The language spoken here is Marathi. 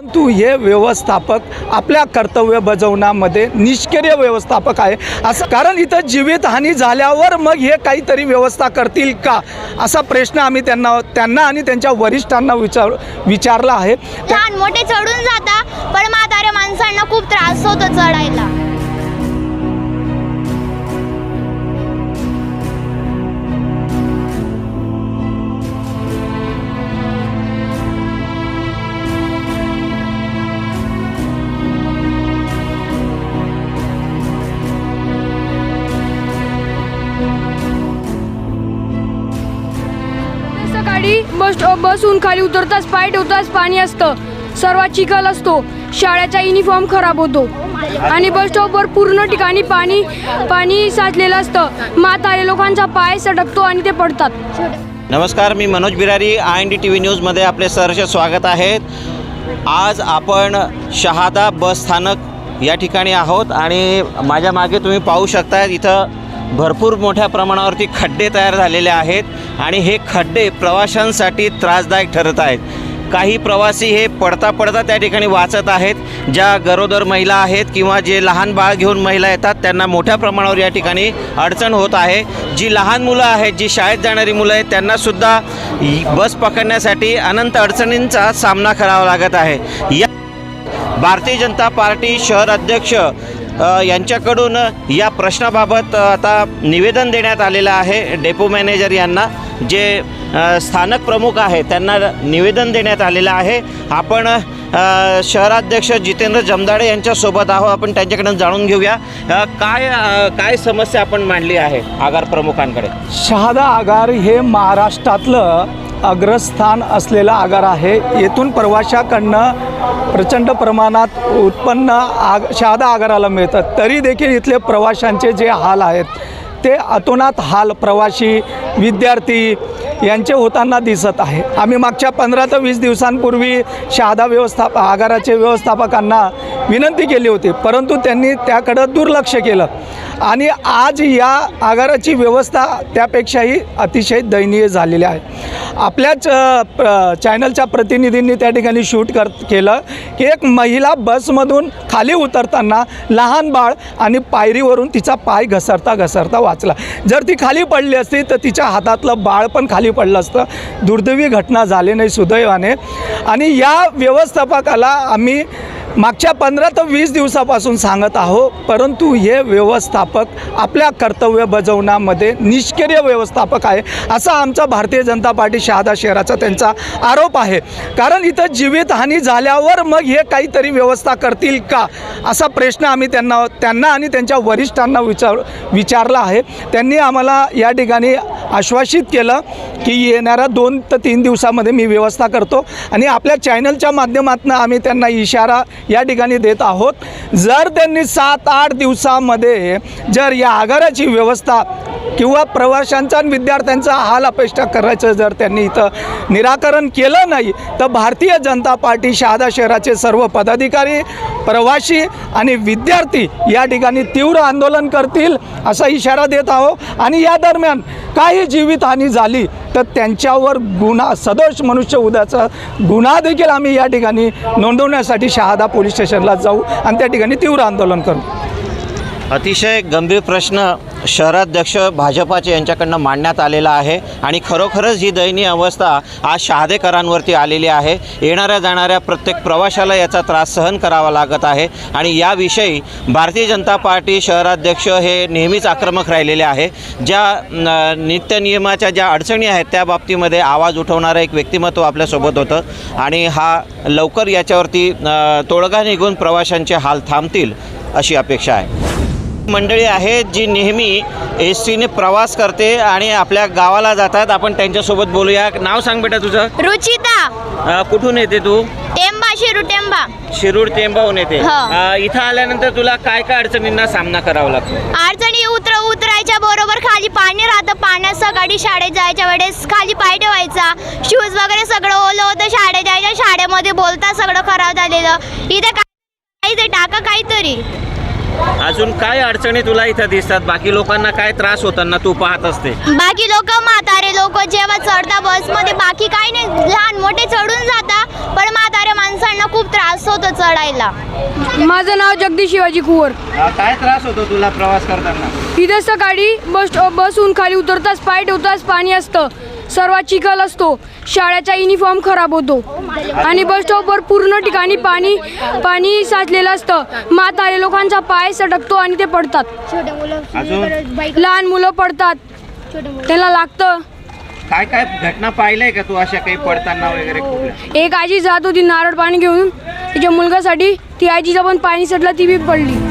परंतु हे व्यवस्थापक आपल्या कर्तव्य बजावण्यामध्ये निष्क्रिय व्यवस्थापक आहे. असं कारण इथं जीवितहानी झाल्यावर मग हे काहीतरी व्यवस्था करतील का? असा प्रश्न आम्ही त्यांना त्यांना आणि त्यांच्या वरिष्ठांना विचार विचारला आहे. लहान मोठे चढून जाता पण म्हाताऱ्या माणसांना खूप त्रास होतो चढायला. सकाळी बसून खाली उतरताच पाय ठेवताच पाणी असतं. सर्वात चिखल असतो. शाळेचा युनिफॉर्म खराब होतो. आणि बस स्टॉपवर पूर्ण ठिकाणी पाणी पाणी साचलेलं असतं. म्हातारे लोकांचा पाय सडकतो आणि ते पडतात. नमस्कार मी Manoj Birari I N D T V न्यूजमध्ये आपले सहर्ष स्वागत आहे. आज आपण शहादा बस स्थानक या ठिकाणी आहोत आणि माझ्या मागे तुम्ही पाहू शकता इथं भरपूर मोठ्या प्रमाणावरती खड्डे तयार झालेले आहेत आणि हे खड्डे प्रवाशांसाठी त्रासदायक ठरत आहेत. काही प्रवासी हे पडता पडता त्या ठिकाणी वाचत आहेत. ज्या गरोदर महिला आहेत किंवा जे लहान बाळ घेऊन महिला येतात त्यांना मोठ्या प्रमाणावर या ठिकाणी अडचण होत आहे. जी लहान मुलं आहेत जी शाळेत जाणारी मुलं आहेत त्यांनासुद्धा बस पकडण्यासाठी अनंत अडचणींचा सामना करावा लागत आहे. या भारतीय जनता पार्टी शहर अध्यक्ष यांच्याकडून या प्रश्नाबाबत आता निवेदन देण्यात आलेलं आहे. डेपो मॅनेजर यांना जे स्थानक प्रमुख आहे त्यांना निवेदन देण्यात आलेलं आहे. आपण शहराध्यक्ष जितेंद्र जमदाडे यांच्यासोबत आहोत. आपण त्यांच्याकडून जाणून घेऊया. काय काय समस्या आपण मांडली आहे आगार प्रमुखांकडे? शहादा आगार हे महाराष्ट्रातलं अग्रस्थान असलेला आगार आहे. येथून प्रवाशाकडनं प्रचंड प्रमाणात उत्पन्न आग शहादा आगाराला मिळतं तरी देखील इथले प्रवाशांचे जे हाल आहेत ते अतोनात हाल प्रवाशी विद्यार्थी यांचे होताना दिसत आहे. आम्ही मागच्या पंधरा ते वीस दिवसांपूर्वी शहादा व्यवस्थाप आगाराचे व्यवस्थापकांना विनंती केली होती परंतु त्यांनी त्याकडं दुर्लक्ष केलं. आणि आज या आगाराची व्यवस्था त्यापेक्षाही अतिशय दयनीय झालेली आहे. आपल्याच प्र चॅनलच्या प्रतिनिधींनी त्या ठिकाणी शूट कर केलं की एक महिला बसमधून खाली उतरताना लहान बाळ आणि पायरीवरून तिचा पाय घसरता घसरता वाचला. जर ती खाली पडली असती तर तिच्या हातातलं बाळ पण खाली पडलं असतं. दुर्दैवी घटना झाली नाही सुदैवाने. आणि या व्यवस्थापकाला आम्ही मागच्या पंधरा ते वीस दिवसापासून सांगत आहो परंतु हे व्यवस्थापक आपल्या कर्तव्य बजावण्यामध्ये निष्क्रिय व्यवस्थापक आहे असा आमचा भारतीय जनता पार्टी शहादा शहराचा त्यांचा आरोप आहे. कारण इथं जीवितहानी झाल्यावर मग हे काहीतरी व्यवस्था करतील का? असा प्रश्न आम्ही त्यांना त्यांना आणि त्यांच्या वरिष्ठांना विचार विचारला आहे. त्यांनी आम्हाला या ठिकाणी आश्वासित केलं की येणाऱ्या दोन ते तीन दिवसामध्ये मी व्यवस्था करतो. आणि आपल्या चॅनलच्या माध्यमातून आम्ही त्यांना इशारा या ठिकाणी देत आहोत. जर त्यांनी सात आठ दिवसामध्ये जर या आगाराची व्यवस्था किंवा प्रवाशांचा आणि विद्यार्थ्यांचा हाल अपेक्षा करायचं जर त्यांनी इथं निराकरण केलं नाही तर भारतीय जनता पार्टी शहादा शहराचे सर्व पदाधिकारी प्रवासी आणि विद्यार्थी या ठिकाणी तीव्र आंदोलन करतील असा इशारा देत आहो आणि या दरम्यान काही जीवितहानी झाली तर त्यांच्यावर गुन्हा सदोष मनुष्य उद्याचा गुन्हा देखील आम्ही या ठिकाणी नोंदवण्यासाठी शहादा पोलीस स्टेशनला जाऊ आणि त्या ठिकाणी तीव्र आंदोलन करू. अतिशय गंभीर प्रश्न शहराध्यक्ष भाजपाचे यांच्याकडनं मांडण्यात आलेला आहे आणि खरोखरच ही दयनीय अवस्था आज शहादेकरांवरती आलेली आहे. येणाऱ्या जाणाऱ्या प्रत्येक प्रवाशाला याचा त्रास सहन करावा लागत आहे आणि याविषयी भारतीय जनता पार्टी शहराध्यक्ष हे नेहमीच आक्रमक राहिलेले आहे. ज्या न- नित्यनियमाच्या ज्या अडचणी आहेत त्या बाबतीमध्ये आवाज उठवणारं एक व्यक्तिमत्व आपल्यासोबत होतं आणि हा लवकर याच्यावरती तोडगा निघून प्रवाशांचे हाल थांबतील अशी अपेक्षा आहे. मंडळी आहेत जी नेहमी एस टीने प्रवास करते आणि आपल्या गावाला जातात. आपण त्यांच्यासोबत बोलूया. नाव सांग बेटा तुझं. रुचिता. अ, कुठून येते तू? टेंबा शिरू टेंबा. शिरूर टेंबाहून येते. हा. अ, इथं आल्यानंतर तुला काय काय अडचणींना सामना करावा लागतो? अडचणी उतर उतरायच्या बरोबर खाली पाणी राहतं. पाण्यात सकाळी शाळेत जायच्या वेळेस खाली पाय ठेवायचा. शूज वगैरे सगळं ओलं होतं. शाळेत जायच्या शाळेमध्ये बोलता सगळं खराब झालेलं. इथे काय टाका काहीतरी. अजून काय अडचणी तुला इथं दिसतात? बाकी लोकांना काय त्रास होताना तू पाहत असते? बाकी लोक म्हातारे लोक जेव्हा चढता बसमध्ये बाकी काही नाही. लहान मोठे चढून जाता पण म्हातारे माणसांना खूप त्रास त्रास होतो चढायला. माझं नाव जगदीश शिवाजी कुवर. अ, काय त्रास होतो तुला प्रवास करताना? इथे सकाळी बस बसून खाली उतरताच पाय ठेवताच पाणी असतं. सर्वात चिखल असतो. शाळेचा युनिफॉर्म खराब होतो. आणि बस स्टॉपवर पूर्ण ठिकाणी पाणी पाणी साचलेलं असतं. म्हातारे लोकांचा पाय सटकतो आणि ते पडतात. अजून? लहान मुलं पडतात. त्याला लागतं. काय काय घटना पाहिलंय का तू अशा काही पडताना वगैरे एक आजी जात होती नारळ पाणी घेऊन. तिच्या मुलगासाठी ती आजीचा पण पाणी सटला ती बी पडली.